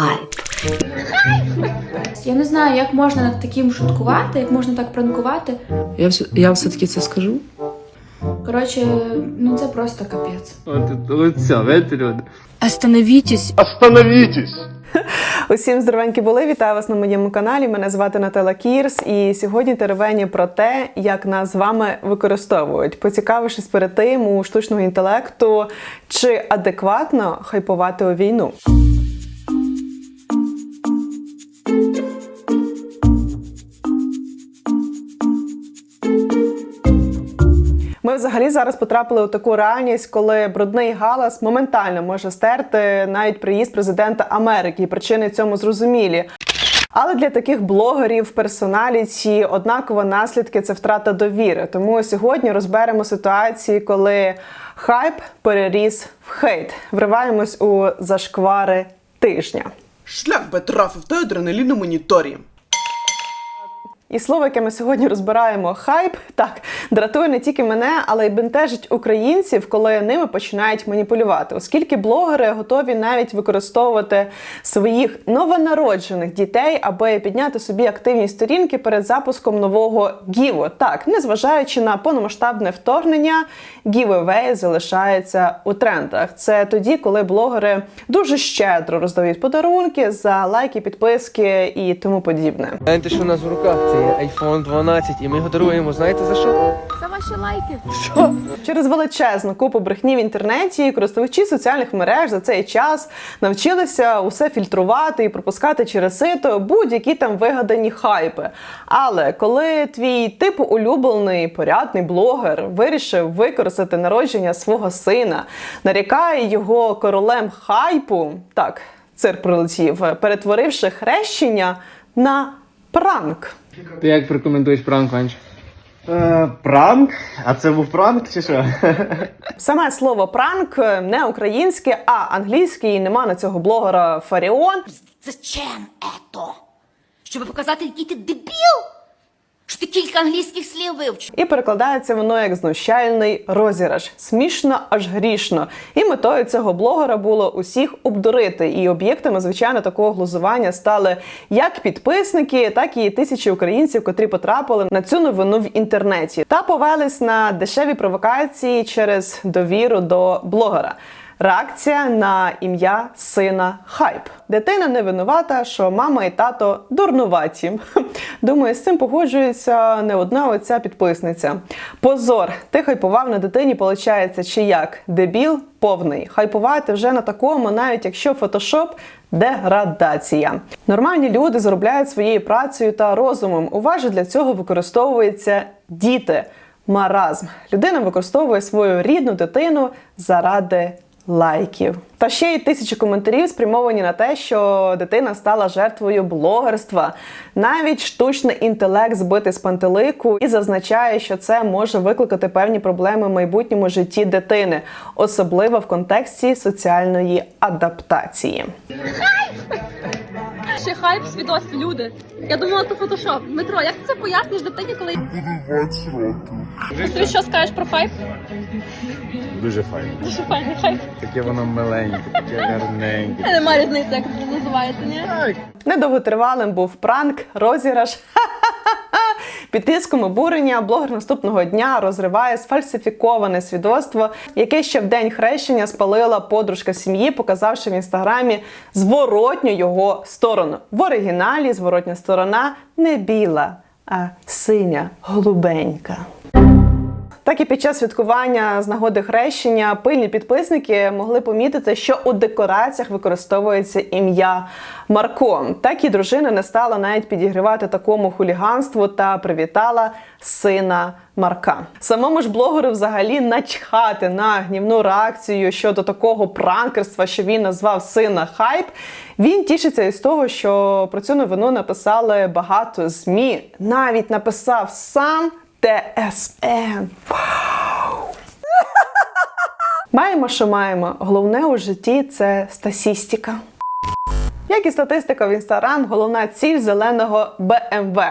хайп. Я не знаю, як можна над таким шуткувати, як можна так пранкувати. Я все, я все-таки це скажу. Коротше, ну це просто капець. От лиця, видите, люди? Остановитесь. Остановитесь! Усім здоровенькі були. Вітаю вас на моєму каналі. Мене звати Наталя Кірс, і сьогодні теревені про те, як нас з вами використовують, поцікавившись перед тим у штучного інтелекту, чи адекватно хайпувати у війну. Взагалі зараз потрапили у таку реальність, коли брудний галас моментально може стерти навіть приїзд президента Америки, причини цьому зрозумілі. Але для таких блогерів, персоналіті, однаково наслідки це втрата довіри. Тому сьогодні розберемо ситуації, коли хайп переріс в хейт. Вриваємось у зашквари тижня. Шлях би трафив той адреналін у моніторі. І слово, яке ми сьогодні розбираємо, хайп, так дратує не тільки мене, але й бентежить українців, коли ними починають маніпулювати, оскільки блогери готові навіть використовувати своїх новонароджених дітей, аби підняти собі активні сторінки перед запуском нового гіво. Так, незважаючи на повномасштабне вторгнення, гівевей залишається у трендах. Це тоді, коли блогери дуже щедро роздають подарунки за лайки, підписки і тому подібне. Знаєте, що у нас в руках? IPhone 12, і ми його даруємо, знаєте за що? Це ваші лайки. Через величезну купу брехні в інтернеті користувачі соціальних мереж за цей час навчилися усе фільтрувати і пропускати через сито будь-які там вигадані хайпи. Але коли твій типу улюблений порядний блогер вирішив використати народження свого сина, нарікає його королем хайпу, так, цир прилетів, перетворивши хрещення на пранк. Ти як прокоментуєш пранк, Ванч? Е, пранк? А це був пранк чи що? Саме слово пранк не українське, а англійське, і нема на цього блогера Фаріон. Зачем ето? Щоб показати, який ти дебіл? Що ти кілька англійських слів вивчив? І перекладається воно як знущальний розіграш. Смішно аж грішно. І метою цього блогера було усіх обдурити. І об'єктами, звичайно, такого глузування стали як підписники, так і тисячі українців, котрі потрапили на цю новину в інтернеті та повелись на дешеві провокації через довіру до блогера. Реакція на ім'я сина хайп. Дитина не винувата, що мама і тато дурнуваті. Думаю, з цим погоджується не одна оця підписниця. Позор, ти хайпував на дитині, получається, чи як? Дебіл повний. Хайпувати вже на такому, навіть якщо фотошоп деградація. Нормальні люди заробляють своєю працею та розумом. Уважно для цього використовуються діти. Маразм. Людина використовує свою рідну дитину заради лайків. Та ще й тисячі коментарів спрямовані на те, що дитина стала жертвою блогерства. Навіть штучний інтелект збитий з пантелику і зазначає, що це може викликати певні проблеми в майбутньому житті дитини, особливо в контексті соціальної адаптації. Ще хайп свідос, люди. Я думала, то фотошоп. Дмитро, як ти це поясниш дитині, коли Ти що скажеш про хайп? Дуже файно. Дуже файний хайп. Таке воно миленьке, таке гарненьке. Нема різниці, як це називається, ні? Недовготривалим був пранк, розіграш. Під тиском обурення блогер наступного дня розриває сфальсифіковане свідоцтво, яке ще в день хрещення спалила подружка сім'ї, показавши в інстаграмі зворотню його сторону. В оригіналі зворотня сторона не біла, а синя, голубенька. Так і під час святкування з нагоди хрещення пильні підписники могли помітити, що у декораціях використовується ім'я Марко. Так і дружина не стала навіть підігрівати такому хуліганству та привітала сина Марка. Самому ж блогеру взагалі начхати на гнівну реакцію щодо такого пранкерства, що він назвав сина хайп. Він тішиться із того, що про цю новину написали багато змі. Навіть написав сам ТСН. Вау! Маємо, що маємо. Головне у житті це стасістіка. Як і статистика в інстаграм, головна ціль зеленого БМВ.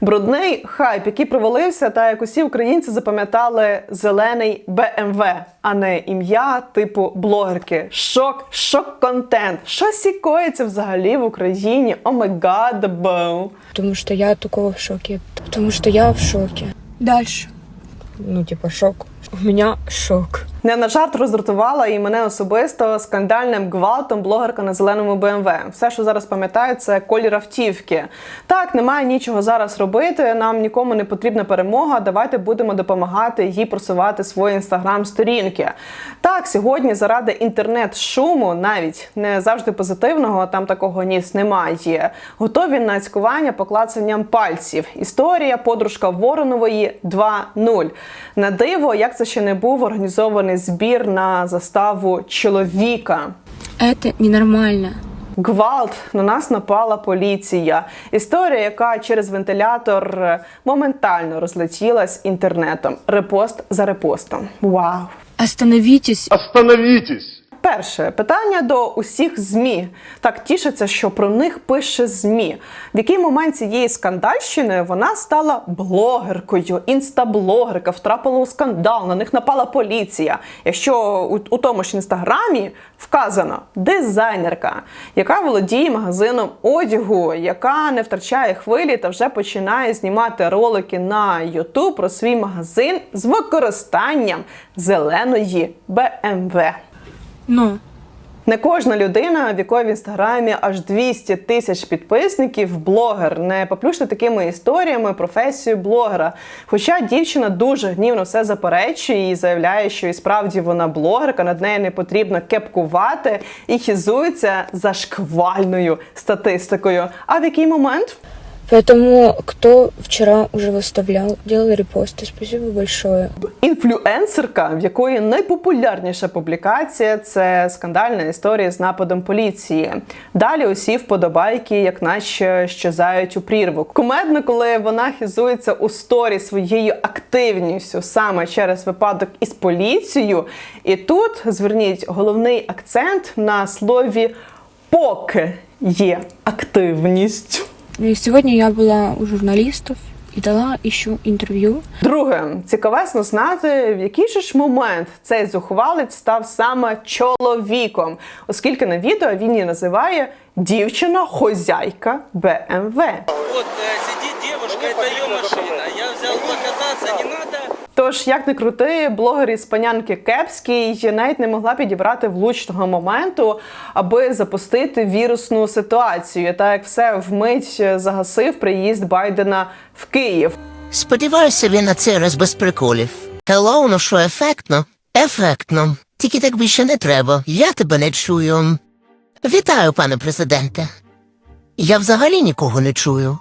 Брудний хайп, який провалився, та як усі українці запам'ятали зелений БМВ, а не ім'я типу блогерки. Шок, шок контент. Що сікоїться взагалі в Україні? О май. Потому что я такого в шоке. Потому что я в шоке. Дальше. Ну, типа, шок. У меня шок. Не на жарт роздратувала і мене особисто скандальним гвалтом блогерка на зеленому БМВ. Все, що зараз пам'ятаю, це колір автівки. Так, немає нічого зараз робити. Нам нікому не потрібна перемога. Давайте будемо допомагати їй просувати свої інстаграм-сторінки. Так, сьогодні заради інтернет-шуму, навіть не завжди позитивного, там такого ніс немає. Готові на цькування поклацанням пальців. Історія подружка Воронової 2.0. На диво, як це ще не був організований збір на заставу чоловіка. Это ненормально. Гвалт на нас напала поліція. Історія, яка через вентилятор е, моментально розлетілась інтернетом. Репост за репостом. Вау! Остановітесь! Остановітесь! Перше питання до усіх змі. Так тішиться, що про них пише змі. В який момент цієї скандальщини вона стала блогеркою, інстаблогерка, втрапила у скандал, на них напала поліція. Якщо у, у тому ж інстаграмі вказано дизайнерка, яка володіє магазином одягу, яка не втрачає хвилі та вже починає знімати ролики на YouTube про свій магазин з використанням зеленої BMW. Но. Не кожна людина, в якої в інстаграмі аж 200 тисяч підписників, блогер, не поплюште такими історіями професію блогера. Хоча дівчина дуже гнівно все заперечує і заявляє, що і справді вона блогерка, над нею не потрібно кепкувати і хізується за шквальною статистикою. А в який момент? Поэтому, кто вчера уже выставлял, делал репосты, спасибо большое. Інфлюенсерка, в якої найпопулярніша публікація це скандальна історія з нападом поліції. Далі усі вподобайки, як наче щезають у прірву. Кумедно, коли вона хизується у сторі своєю активністю саме через випадок із поліцією. І тут зверніть головний акцент на слові поки є активність. И сегодня я была у журналистов и дала еще интервью. Друге, цікавесно знати, в який же ж момент цей зухвалець став саме чоловіком, оскільки на відео він її називає дівчина-хозяйка БМВ. Вот э, сидит девушка, это ее машина. Я взял покататься, не надо. Тож, як не крути, блогер із панянки Кепський навіть не могла підібрати влучного моменту, аби запустити вірусну ситуацію, так як все вмить загасив приїзд Байдена в Київ. Сподіваюся, він на цей раз без приколів. Хеллоу, ну що, ефектно? Ефектно. Тільки так більше не треба. Я тебе не чую. Вітаю, пане президенте. Я взагалі нікого не чую.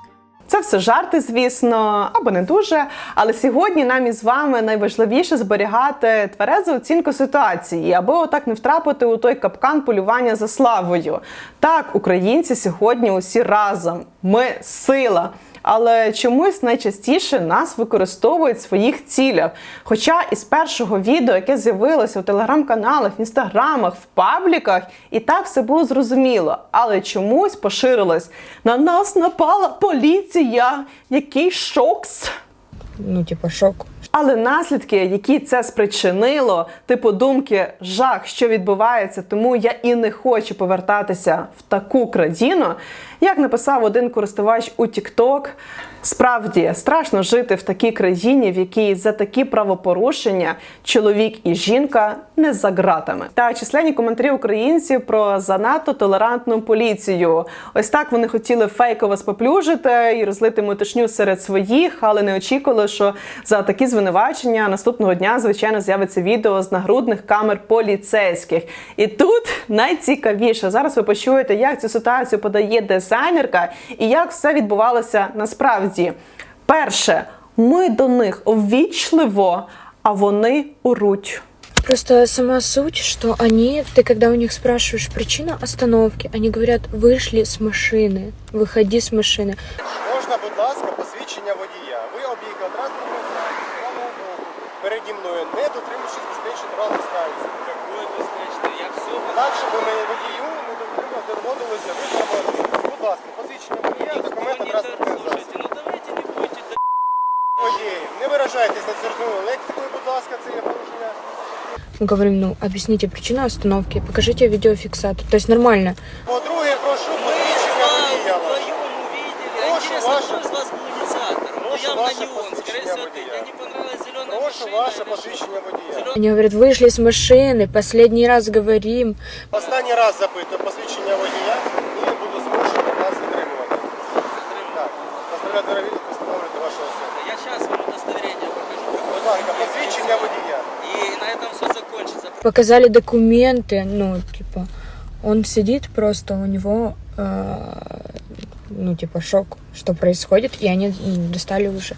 Це все жарти, звісно, або не дуже. Але сьогодні нам із вами найважливіше зберігати тверезу оцінку ситуації, аби отак не втрапити у той капкан полювання за славою. Так, українці сьогодні усі разом. Ми сила. Але чомусь найчастіше нас використовують в своїх цілях. Хоча із першого відео, яке з'явилося у телеграм-каналах, в інстаграмах, в пабліках, і так все було зрозуміло. Але чомусь поширилось. На нас напала поліція. Який шокс! Ну, типа, шок. Але наслідки, які це спричинило, типу думки жах, що відбувається, тому я і не хочу повертатися в таку країну. Як написав один користувач у TikTok, справді страшно жити в такій країні, в якій за такі правопорушення чоловік і жінка не за ґратами. Та численні коментарі українців про занадто толерантну поліцію. Ось так вони хотіли фейково споплюжити і розлити метушню серед своїх, але не очікували, що за такі звинувачення наступного дня, звичайно, з'явиться відео з нагрудних камер поліцейських. І тут найцікавіше зараз ви почуєте, як цю ситуацію подає дизайнерка і як все відбувалося насправді Перше, ми до них ввічливо, а вони уруть. Просто сама суть, что они, ты когда у них спрашиваешь причину остановки, они говорят, вышли с машины, выходи с машины. Можна, будь ласка, посвідчення водія. Ви об'їхали транспортний засіб з правого боку. Переді мною, не дотримуючись безпечної дорогу станції. Какое беспечно, я все Так, щоб ми водію не доводилося виходимо Ну, лексикою, будь ласка, це є порушення. Мы говорим, ну, объясните причину остановки, покажите видеофиксатор. То есть нормально. По-друге, прошу Мы посвідчення водія вам ваше. вдвоем увидели. А Прошу интересно, ваше- кто из вас был инициатором? Ну, прошу явно ваше не он. Скорее посвящение всего, ты. водителя. Тебе не понравилась зеленая Прошу машина ваше или что? посвідчення водія. Они говорят, вышли с машины, последний раз говорим. Останній раз запитую посвідчення водія і буду змушений вас затримувати. Так, наставляти перевірку, посвідчення водія. И на этом все закончится. Показали документы, ну, типа, он сидит просто, у него, э, ну, типа, шок, что происходит, и они м, достали уже.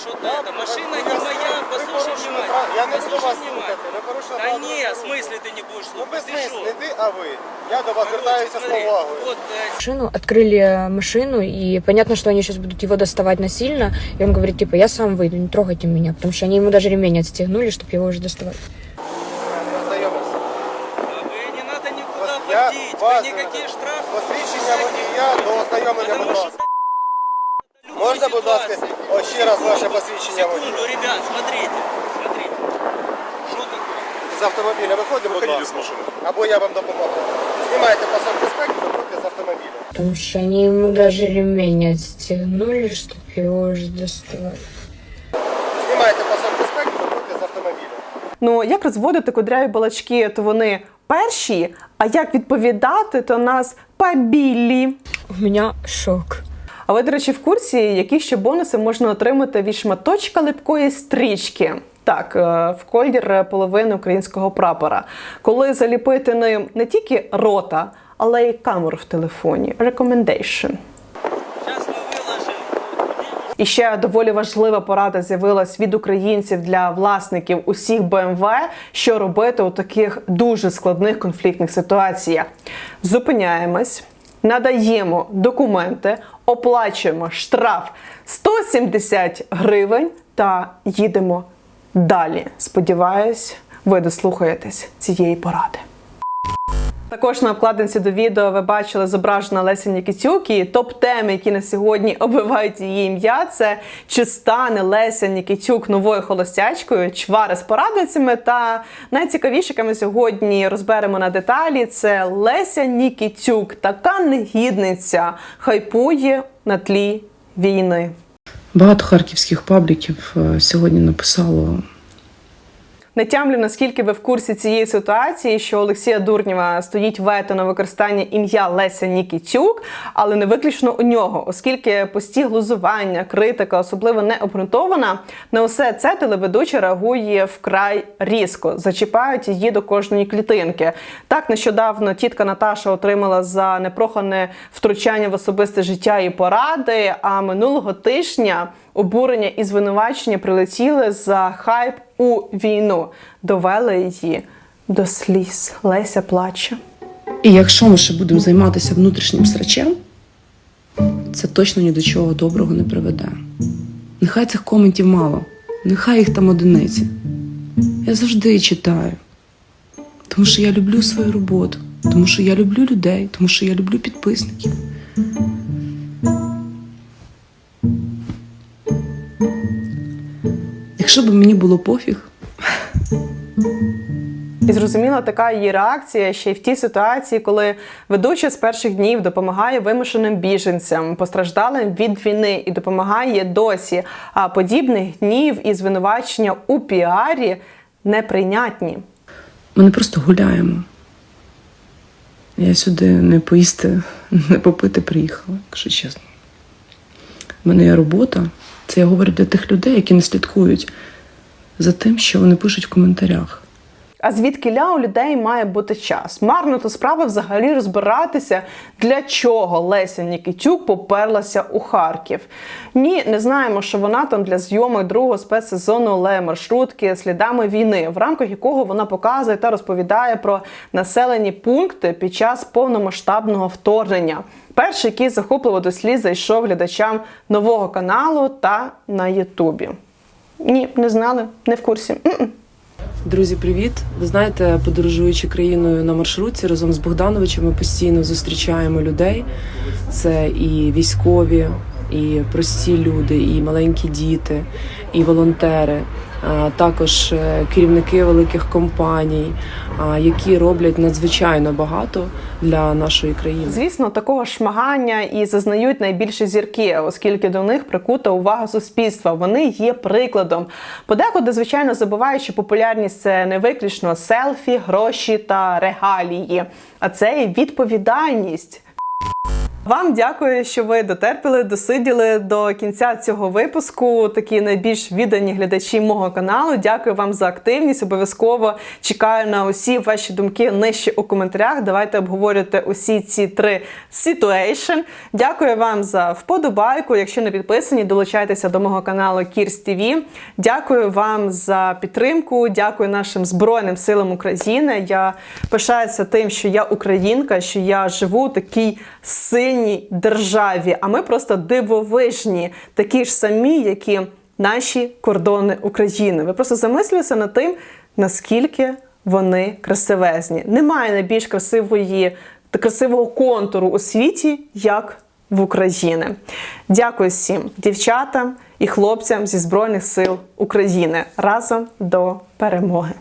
Что Да, это. Машина не моя, послушай внимательно. Я не буду вас слухати. Да право не, в смысле ты не будешь Ну, слушать? без Ты смислу, ти, а ви. Я до вас звертаюся з смотри, повагою. Вот, э, Машину, открыли э, машину, и понятно, что они сейчас будут его доставать насильно, и он говорит, типа, я сам выйду, не трогайте меня, потому что они ему даже ремень отстегнули, чтобы его уже доставать. Я вы не надо никуда. Вы никакие штрафы. Посвідчення водія до ознайомлення, будь Потому что. Можна, будь ласка, о, ще раз ваше посвідчення водія. Секунду, ребят, смотрите. Смотрите. Что такое? З автомобіля виходимо, будь ласка. Або я вам допоможу. Знімайте пасок безпеки, виходьте з автомобіля. Потому что они ему даже ремень отстегнули, чтобы его уже доставать. Знімайте пасок безпеки, виходьте з автомобіля. Ну, як розводити кудряві балачки, то вони перші, а як відповідати, то нас побілі. У меня шок. А ви, до речі, в курсі, які ще бонуси можна отримати від шматочка липкої стрічки? Так, е, в колір половини українського прапора, коли заліпити ним не тільки рота, але й камеру в телефоні. Recommendation. І ще доволі важлива порада з'явилась від українців для власників усіх BMW, що робити у таких дуже складних конфліктних ситуаціях. Зупиняємось, надаємо документи, оплачуємо штраф 170 гривень та їдемо далі. Сподіваюсь, ви дослухаєтесь цієї поради. Також на обкладинці до відео ви бачили зображена Леся Нікітюк і топ-теми, які на сьогодні оббивають її ім'я. Це чи стане Леся Нікітюк новою холостячкою, чвари з порадницями. Та найцікавіше, яке ми сьогодні розберемо на деталі, це Леся Нікітюк, така негідниця, хайпує на тлі війни. Багато харківських пабліків е, сьогодні написало Не тямлю, наскільки ви в курсі цієї ситуації, що Олексія Дурнєва стоїть вето на використання ім'я Леся Нікітюк, але не виключно у нього, оскільки пості глузування, критика, особливо не обґрунтована, на усе це телеведуча реагує вкрай різко, зачіпають її до кожної клітинки. Так нещодавно тітка Наташа отримала за непрохане втручання в особисте життя і поради. А минулого тижня обурення і звинувачення прилетіли за хайп у війну, довели її до сліз. Леся плаче. І якщо ми ще будемо займатися внутрішнім срачем, це точно ні до чого доброго не приведе. Нехай цих коментів мало, нехай їх там одиниці. Я завжди читаю, тому що я люблю свою роботу, тому що я люблю людей, тому що я люблю підписників. Якщо б мені було пофіг, І зрозуміла така її реакція ще й в тій ситуації, коли ведуча з перших днів допомагає вимушеним біженцям, постраждалим від війни, і допомагає досі. А подібних днів і звинувачення у піарі неприйнятні. Ми не просто гуляємо. Я сюди не поїсти, не попити приїхала, якщо чесно. У мене є робота. Це я говорю для тих людей, які не слідкують за тим, що вони пишуть в коментарях. А звідкиля у людей має бути час? Марно то справа взагалі розбиратися, для чого Леся Нікітюк поперлася у Харків. Ні, не знаємо, що вона там для зйомок другого спецсезону Ле маршрутки слідами війни, в рамках якого вона показує та розповідає про населені пункти під час повномасштабного вторгнення. Перший, який захопливо до слід зайшов глядачам нового каналу та на Ютубі. Ні, не знали, не в курсі. М-м. Друзі, привіт! Ви знаєте, подорожуючи країною на маршрутці разом з Богдановичем, ми постійно зустрічаємо людей. Це і військові, і прості люди, і маленькі діти, і волонтери, також е, керівники великих компаній, які роблять надзвичайно багато для нашої країни. Звісно, такого шмагання і зазнають найбільше зірки, оскільки до них прикута увага суспільства. Вони є прикладом. Подекуди, звичайно, забувають, що популярність це не виключно селфі, гроші та регалії, а це і відповідальність. Вам дякую, що ви дотерпіли, досиділи до кінця цього випуску. Такі найбільш віддані глядачі мого каналу. Дякую вам за активність. Обов'язково чекаю на усі ваші думки нижче у коментарях. Давайте обговорювати усі ці три ситуейшн. Дякую вам за вподобайку. Якщо не підписані, долучайтеся до мого каналу Кірс ТВ. Дякую вам за підтримку. Дякую нашим Збройним силам України. Я пишаюся тим, що я українка, що я живу у такій сильній державі. А ми просто дивовижні, такі ж самі, які наші кордони України. Ви просто замислюєтеся над тим, наскільки вони красивезні. Немає найбільш красивої та красивого контуру у світі, як в Україні. Дякую всім дівчатам і хлопцям зі Збройних сил України разом до перемоги.